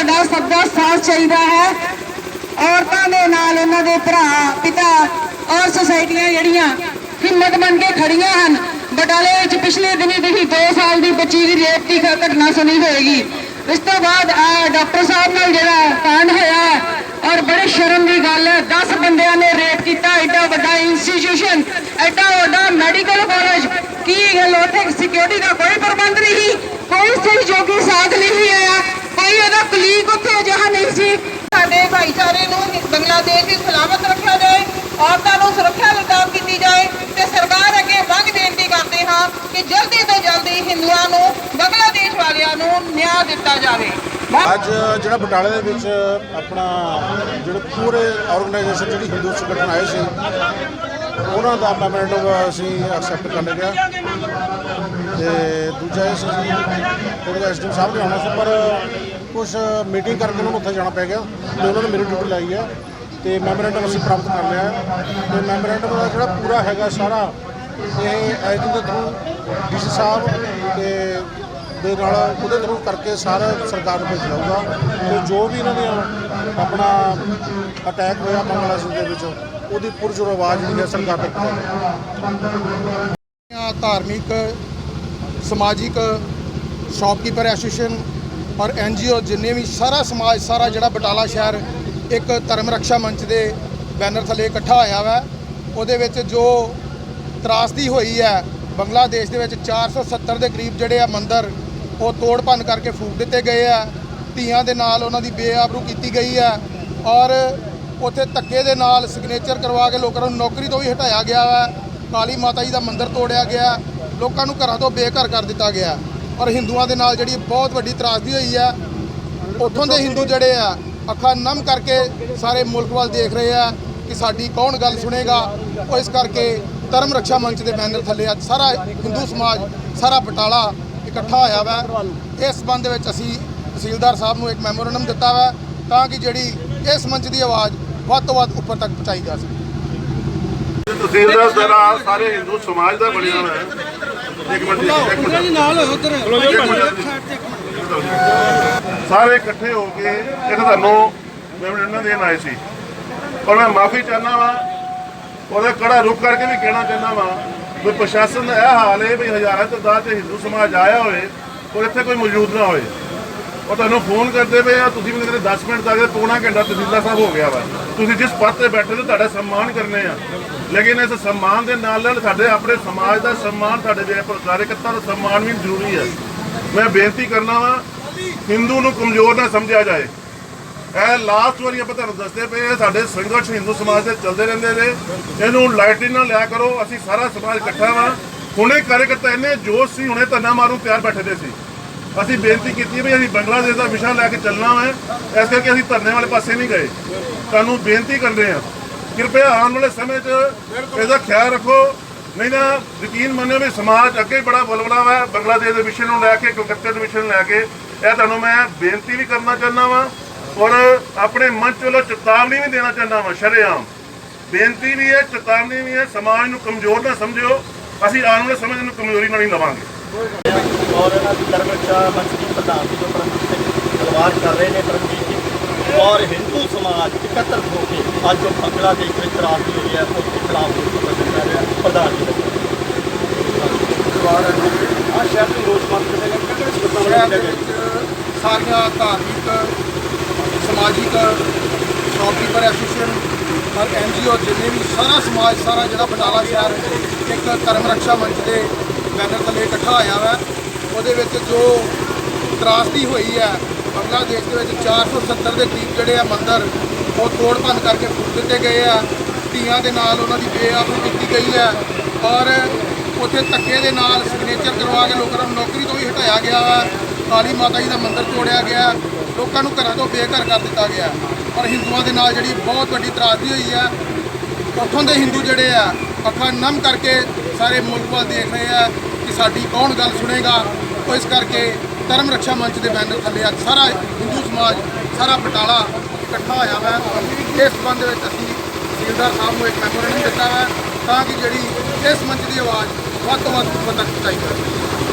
ਸਭ ਦਾ ਸਾਥ ਚਾਹੀਦਾ ਹੈ। ਔਰਤਾਂ ਦੇ ਨਾਲ ਉਹਨਾਂ ਦੇ ਭਰਾ, ਪਿਤਾ ਔਰ ਸੁਸਾਇਟੀਆਂ ਜਿਹੜੀਆਂ ਹਿੰਮਤ ਬਣ ਕੇ ਖੜੀਆਂ ਹਨ, ਬਟਾਲੇ ਵਿੱਚ ਪਿਛਲੇ ਦਿਨੀ ਤੁਸੀਂ 2 ਸਾਲ ਦੀ ਬੱਚੀ ਦੀ ਰੇਪ ਦੀ ਘਟਨਾ ਸੁਣੀ ਹੋਏਗੀ। ਇਸ ਤੋਂ ਬਾਅਦ ਆ ਡਾਕਟਰ ਸਾਹਿਬ ਨਾਲ ਜਿਹੜਾ ਕਾਂਡ ਹੋਇਆ ਔਰ ਬੜੇ ਸ਼ਰਮ ਦੀ ਗੱਲ ਹੈ 10 ਬੰਦਿਆਂ ਨੇ ਰੇਪ ਕੀਤਾ, ਐਡਾ ਵੱਡਾ ਇੰਸਟੀਟਿਊਸ਼ਨ ਐਡਾ ਵੱਡਾ ਮੈਡੀਕਲ ਕਾਲਜ ਕੀ ਗੱਲ ਉੱਥੇ ਸਿਕਿਉਰਿਟੀ ਦਾ ਕੋਈ ਪ੍ਰਬੰਧ ਨਹੀਂ ਕੋਈ ਸਹਿਯੋਗੀ ਸਾਥ ਨਹੀਂ ਆਇਆ ਕੋਈ ਉਹਦਾ ਕਲੀਗ ਉੱਥੇ ਅਜਿਹਾ ਨਹੀਂ ਸੀ ਸਾਡੇ ਭਾਈਚਾਰੇ ਨੂੰ ਬੰਗਲਾਦੇਸ਼ ਵਿੱਚ ਸਲਾਮਤ ਰੱਖਿਆ ਜਾਏ ਔਰਤਾਂ ਨੂੰ ਸੁਰੱਖਿਆ ਪ੍ਰਦਾਨ ਕੀਤੀ ਜਾਏ ਤੇ ਸਰਕਾਰ ਅੱਗੇ ਮੰਗ ਬੇਨਤੀ ਕਰਦੇ ਹਾਂ ਕਿ ਜਲਦੀ ਤੋਂ ਜਲਦੀ ਹਿੰਦੂਆਂ ਨੂੰ ਬੰਗਲਾਦੇਸ਼ ਵਾਲਿਆਂ ਨੂੰ ਨਿਆਂ ਦਿੱਤਾ ਜਾਵੇ। ਅੱਜ ਜਿਹੜਾ ਬਟਾਲੇ ਦੇ ਵਿੱਚ ਆਪਣਾ ਜਿਹੜੇ ਪੂਰੇ ਆਰਗੇਨਾਈਜੇਸ਼ਨ ਜਿਹੜੀ ਹਿੰਦੂ ਸੰਗਠਨ ਆਏ ਸੀ, ਉਹਨਾਂ ਦਾ ਮੈਮੋਰੈਂਡਮ ਅਸੀਂ ਐਕਸੈਪਟ ਕਰ ਲਿਆ ਤੇ ਦੂਜਾ ਇਹ ਸੀ ਐਸਡੀਐਮ ਸਾਹਿਬ ਨੇ ਆਉਣਾ ਸੀ, ਪਰ ਕੁਝ ਮੀਟਿੰਗ ਕਰਕੇ ਉਹਨਾਂ ਨੂੰ ਉੱਥੇ ਜਾਣਾ ਪੈ ਗਿਆ ਤੇ ਉਹਨਾਂ ਨੇ ਮੇਰੀ ਡਿਊਟੀ ਲਾਈ ਹੈ ਤੇ ਮੈਮੋਰੈਂਡਮ ਅਸੀਂ ਪ੍ਰਾਪਤ ਕਰ ਲਿਆ। ਹੈ ਤੇ ਮੈਮੋਰੈਂਡਮ ਦਾ ਜਿਹੜਾ ਪੂਰਾ ਹੈਗਾ ਸਾਰਾ, ਇਹ ਐਜਨ ਦੇ ਥਰੂ ਡੀਸੀ ਸਾਹਿਬ ਤੇ ਦੇ ਨਾਲ ਉਹਦੇ ਥਰੂ ਕਰਕੇ ਸਾਰਾ ਸਰਕਾਰ ਨੂੰ ਭੇਜਿਆ ਜਾਊਗਾ ਤੇ ਜੋ ਵੀ ਇਹਨਾਂ ਨੇ ਆਪਣਾ ਅਟੈਕ ਹੋਇਆ ਬੰਗਲਾਦੇਸ਼ ਦੇ ਵਿੱਚ, ਉਹਦੀ ਪੁਰਜੋਰ ਆਵਾਜ਼ ਜਿਹੜੀ ਹੈ ਸਰਕਾਰ ਤੱਕ ਪਹੁੰਚਾਈ ਧਾਰਮਿਕ, ਸਮਾਜਿਕ ਸ਼ੌਪਕੀਪਰ ਐਸੋਸੀਏਸ਼ਨ ਔਰ ਐਨਜੀਓ ਜਿੰਨੇ ਵੀ ਸਾਰਾ ਸਮਾਜ, ਸਾਰਾ ਜਿਹੜਾ ਬਟਾਲਾ ਸ਼ਹਿਰ ਇੱਕ ਧਰਮ ਰੱਖਿਆ ਮੰਚ ਦੇ ਬੈਨਰ ਥੱਲੇ ਇਕੱਠਾ ਹੋਇਆ ਵਾ, ਉਹਦੇ ਵਿੱਚ ਜੋ ਤਰਾਸਦੀ ਹੋਈ ਹੈ, ਬੰਗਲਾਦੇਸ਼ ਦੇ ਵਿੱਚ 470 ਦੇ ਕਰੀਬ ਜਿਹੜੇ ਆ ਮੰਦਰ ਉਹ ਤੋੜ ਭੰਨ ਕਰਕੇ ਫੂਕ ਦਿੱਤੇ ਗਏ ਆ। ਧੀਆਂ ਦੇ ਨਾਲ ਉਹਨਾਂ ਦੀ ਬੇਆਬਰੂ ਕੀਤੀ ਗਈ ਹੈ ਔਰ ਉੱਥੇ ਧੱਕੇ ਦੇ ਨਾਲ ਸਿਗਨੇਚਰ ਕਰਵਾ ਕੇ ਲੋਕਾਂ ਨੂੰ ਨੌਕਰੀ ਤੋਂ ਵੀ ਹਟਾਇਆ ਗਿਆ ਹੈ ਕਾਲੀ ਮਾਤਾ ਜੀ ਦਾ ਮੰਦਿਰ ਤੋੜਿਆ ਗਿਆ। ਲੋਕਾਂ ਨੂੰ ਘਰਾਂ ਤੋਂ ਬੇਘਰ ਕਰ ਦਿੱਤਾ ਗਿਆ। ਔਰ ਹਿੰਦੂਆਂ ਦੇ ਨਾਲ ਜਿਹੜੀ ਬਹੁਤ ਵੱਡੀ ਤਰਾਸਦੀ ਹੋਈ ਹੈ ਉੱਥੋਂ ਦੇ ਹਿੰਦੂ ਜਿਹੜੇ ਆ, ਅੱਖਾਂ ਨਮ ਕਰਕੇ ਸਾਰੇ ਮੁਲਕ ਵੱਲ ਦੇਖ ਰਹੇ ਆ ਕਿ ਸਾਡੀ ਕੌਣ ਗੱਲ ਸੁਣੇਗਾ। ਉਹ ਇਸ ਕਰਕੇ ਧਰਮ ਰੱਖਿਆ ਮੰਚ ਦੇ ਬੈਨਰ ਥੱਲੇ ਅੱਜ ਸਾਰਾ ਹਿੰਦੂ ਸਮਾਜ, ਸਾਰਾ ਬਟਾਲਾ ਇਕੱਠਾ ਹੋਇਆ ਵਾ। ਇਸ ਸੰਬੰਧ ਦੇ ਵਿੱਚ ਅਸੀਂ ਤਹਿਸੀਲਦਾਰ ਸਾਹਿਬ ਨੂੰ ਇੱਕ ਮੈਮੋਰੰਡਮ ਦਿੱਤਾ ਵਾ ਤਾਂ ਕਿ ਜਿਹੜੀ ਇਸ ਮੰਚ ਦੀ ਆਵਾਜ਼ ਵੱਧ ਤੋਂ ਵੱਧ ਉੱਪਰ ਤੱਕ ਪਹੁੰਚਾਈ ਜਾ ਸਕੇ। ਤਹਿਸੀਲਦਾਰ ਸਾਰੇ ਹਿੰਦੂ ਸਮਾਜ ਦਾ ਬਣਿਆ ਹੋਇਆ ਹੈ। ਇੱਕ ਮਿੰਟ ਜੀ, ਇੱਕ ਮਿੰਟ। ਨਾਲ ਉਧਰ। ਸਾਰੇ ਇਕੱਠੇ ਹੋ ਕੇ ਇੱਕ ਤੁਹਾਨੂੰ ਮੈਮੋਰੰਡਮ ਦੇਣ ਆਏ ਸੀ। ਪਰ ਮੈਂ ਮਾਫੀ ਚਾਹਨਾ ਵਾਂ ਉਹਦਾ ਕੜਾ ਰੁਕ ਕਰਕੇ ਵੀ ਕਹਿਣਾ ਚਾਹੁੰਦਾ ਵਾਂ ਵੀ ਪ੍ਰਸ਼ਾਸਨ ਦਾ ਇਹ ਹਾਲ ਹੈ ਵੀ ਹਜ਼ਾਰਾਂ ਤਾਦਾਦ 'ਚ ਹਿੰਦੂ ਸਮਾਜ ਆਇਆ ਹੋਵੇ ਔਰ ਇੱਥੇ ਕੋਈ ਮੌਜੂਦ ਨਾ ਹੋਵੇ। ਉਹ ਤੁਹਾਨੂੰ ਫੋਨ ਕਰਦੇ ਪਏ ਆ, ਤੁਸੀਂ ਮੈਨੂੰ ਕਹਿੰਦੇ 10 ਮਿੰਟ ਤੱਕ ਪੌਣਾ ਘੰਟਾ ਤਹਿਸੀਲਦਾਰ ਸਾਹਿਬ ਹੋ ਗਿਆ ਵਾ। ਤੁਸੀਂ ਜਿਸ ਪਦ ਤੇ ਬੈਠੇ ਹੋ, ਤੁਹਾਡਾ ਸਨਮਾਨ ਕਰਨੇ ਆ। ਲੇਕਿਨ ਇਸ ਸਨਮਾਨ ਦੇ ਨਾਲ ਨਾਲ ਸਾਡੇ ਆਪਣੇ ਸਮਾਜ ਦਾ ਸਨਮਾਨ ਸਾਡੇ ਦੇ ਕਾਰਜਕਰਤਾ ਦਾ ਸਨਮਾਨ ਵੀ ਜ਼ਰੂਰੀ ਹੈ ਮੈਂ ਬੇਨਤੀ ਕਰਨਾ ਵਾ, ਹਿੰਦੂ ਨੂੰ ਕਮਜ਼ੋਰ ਨਾ ਸਮਝਿਆ ਜਾਏ। ਇਹ ਲਾਸਟ ਵਾਰੀ ਆਪਾਂ ਤੁਹਾਨੂੰ ਦੱਸਦੇ ਪਏ ਇਹ ਸਾਡੇ ਸੰਘਰਸ਼ ਹਿੰਦੂ ਸਮਾਜ ਦੇ ਚੱਲਦੇ ਰਹਿੰਦੇ ਨੇ। ਇਹਨੂੰ ਲਾਈਟਲੀ ਨਾਲ ਲਿਆ ਕਰੋ, ਅਸੀਂ ਸਾਰਾ ਸਮਾਜ ਇਕੱਠਾ ਵਾ। ਹੁਣੇ ਕਾਰਜਕਰਤਾ ਇੰਨੇ ਜੋਸ਼ ਸੀ, ਹੁਣੇ ਧਰਨਾ ਮਾਰੂ ਤਿਆਰ ਬੈਠੇ ਦੇ ਸੀ। ਅਸੀਂ ਬੇਨਤੀ ਕੀਤੀ ਵੀ ਅਸੀਂ ਬੰਗਲਾਦੇਸ਼ ਦਾ ਵਿਸ਼ਾ ਲੈ ਕੇ ਚੱਲਣਾ ਹੈ ਇਸ ਕਰਕੇ ਅਸੀਂ ਧਰਨੇ ਵਾਲੇ ਪਾਸੇ ਨਹੀਂ ਗਏ। ਤੁਹਾਨੂੰ ਬੇਨਤੀ ਕਰਦੇ ਹਾਂ, ਕਿਰਪਾ ਆਉਣ ਵਾਲੇ ਸਮੇਂ 'ਚ ਇਹਦਾ ਖਿਆਲ ਰੱਖੋ। ਨਹੀਂ ਤਾਂ ਯਕੀਨ ਮੰਨਿਓ ਵੀ ਸਮਾਜ ਅੱਗੇ ਬੜਾ ਬਲਬਲਾ ਵਾ, ਬੰਗਲਾਦੇਸ਼ ਦੇ ਵਿਸ਼ੇ ਨੂੰ ਲੈ ਕੇ, ਕਲਕੱਤੇ ਦੇ ਵਿਸ਼ੇ ਨੂੰ ਲੈ ਕੇ। ਇਹ ਤੁਹਾਨੂੰ ਮੈਂ ਬੇਨਤੀ ਵੀ ਕਰਨਾ ਚਾਹੁੰਦਾ ਵਾਂ। ਔਰ ਆਪਣੇ ਮੰਚ ਵੱਲੋਂ ਚੇਤਾਵਨੀ ਵੀ ਦੇਣਾ ਚਾਹੁੰਦਾ ਵਾਂ ਸ਼ਰੇਆਮ। ਬੇਨਤੀ ਵੀ ਹੈ ਚੇਤਾਵਨੀ ਵੀ ਹੈ ਸਮਾਜ ਨੂੰ ਕਮਜ਼ੋਰ ਨਾ ਸਮਝਿਓ। ਅਸੀਂ ਆਉਣ ਵਾਲੇ ਸਮੇਂ ਨੂੰ ਕਮਜ਼ੋਰੀ ਨਾਲ ਨਹੀਂ ਲਵਾਂਗੇ। ਔਰ ਇਹਨਾਂ ਦੀ ਧਰਮ ਰੱਖਿਆ ਮੰਚ ਦੀ ਪ੍ਰਧਾਨ ਜੀ ਜੋ ਪਰਮਜੀਤ ਸਿੰਘ ਤਲਵਾਰ ਕਰ ਰਹੇ ਨੇ ਪਰਮਜੀਤ ਜੀ। ਔਰ ਹਿੰਦੂ ਸਮਾਜ ਇਕੱਤਰ ਹੋ ਕੇ ਅੱਜ ਜੋ ਬੰਗਲਾਦੇਸ਼ ਵਿੱਚ ਤਰਾਸਦੀ ਹੋਈ ਹੈ ਉਸ ਦੇ ਖਿਲਾਫ ਪ੍ਰਦਰਸ਼ਨ ਕਰ ਰਿਹਾ ਪ੍ਰਧਾਨ ਜੀ ਆ ਸ਼ਹਿਰ ਨੇ ਸ਼ਹਿਰ ਦੇ ਸਬੰਧਾਂ ਵਿੱਚ ਸਾਰੀਆਂ ਧਾਰਮਿਕ ਸਮਾਜਿਕ ਸ਼ੌਪਕੀਪਰ ਐਸੋਸੀਏਸ਼ਨ ਔਰ ਐਨਜੀਓ ਜਿੰਨੇ ਵੀ ਸਾਰਾ ਸਮਾਜ, ਸਾਰਾ ਜਿਹੜਾ ਬਟਾਲਾ ਸ਼ਹਿਰ ਇੱਕ ਧਰਮ ਰੱਖਿਆ ਮੰਚ ਦੇ ਬੈਨਰ ਥੱਲੇ ਇਕੱਠਾ ਹੋਇਆ ਵਾ। ਉਹਦੇ ਵਿੱਚ ਜੋ ਤਰਾਸਦੀ ਹੋਈ ਹੈ, ਬੰਗਲਾਦੇਸ਼ ਦੇ ਵਿੱਚ 470 ਦੇ ਕਰੀਬ ਜਿਹੜੇ ਆ ਮੰਦਰ, ਉਹ ਤੋੜ ਭੰਨ ਕਰਕੇ ਫੂਕ ਦਿੱਤੇ ਗਏ ਆ। ਧੀਆਂ ਦੇ ਨਾਲ ਉਹਨਾਂ ਦੀ ਬੇਅਦਬੀ ਕੀਤੀ ਗਈ ਹੈ। ਔਰ ਉੱਥੇ ਧੱਕੇ ਦੇ ਨਾਲ ਸਿਗਨੇਚਰ ਕਰਵਾ ਕੇ ਲੋਕਾਂ ਨੂੰ ਨੌਕਰੀ ਤੋਂ ਵੀ ਹਟਾਇਆ ਗਿਆ ਵਾ। ਕਾਲੀ ਮਾਤਾ ਜੀ ਦਾ ਮੰਦਿਰ ਤੋੜਿਆ ਗਿਆ। ਲੋਕਾਂ ਨੂੰ ਘਰਾਂ ਤੋਂ ਬੇਘਰ ਕਰ ਦਿੱਤਾ ਗਿਆ। ਪਰ ਹਿੰਦੂਆਂ ਦੇ ਨਾਲ ਜਿਹੜੀ ਬਹੁਤ ਵੱਡੀ ਤਰਾਸਦੀ ਹੋਈ ਹੈ ਉੱਥੋਂ ਦੇ ਹਿੰਦੂ ਜਿਹੜੇ ਆ ਅੱਖਾਂ ਨਮ ਕਰਕੇ ਸਾਰੇ ਮੁਲਕ ਵੱਲ ਦੇਖ ਰਹੇ ਆ ਕਿ ਸਾਡੀ ਕੌਣ ਗੱਲ ਸੁਣੇਗਾ। ਉਹ ਇਸ ਕਰਕੇ ਧਰਮ ਰੱਖਿਆ ਮੰਚ ਦੇ ਬੈਨਰ ਥੱਲੇ ਅੱਜ ਸਾਰਾ ਹਿੰਦੂ ਸਮਾਜ, ਸਾਰਾ ਬਟਾਲਾ ਇਕੱਠਾ ਹੋਇਆ ਵਾ। ਇਸ ਸੰਬੰਧ ਵਿੱਚ ਅਸੀਂ ਤਹਿਸੀਲਦਾਰ ਸਾਹਿਬ ਨੂੰ ਇੱਕ ਮੈਮੋਰੰਡਮ ਦਿੱਤਾ ਹੈ ਤਾਂ ਕਿ ਜਿਹੜੀ ਇਸ ਮੰਚ ਦੀ ਆਵਾਜ਼ ਵੱਧ ਤੋਂ ਵੱਧ ਉੱਪਰ ਤੱਕ ਪਹੁੰਚਾਈ ਜਾਵੇ।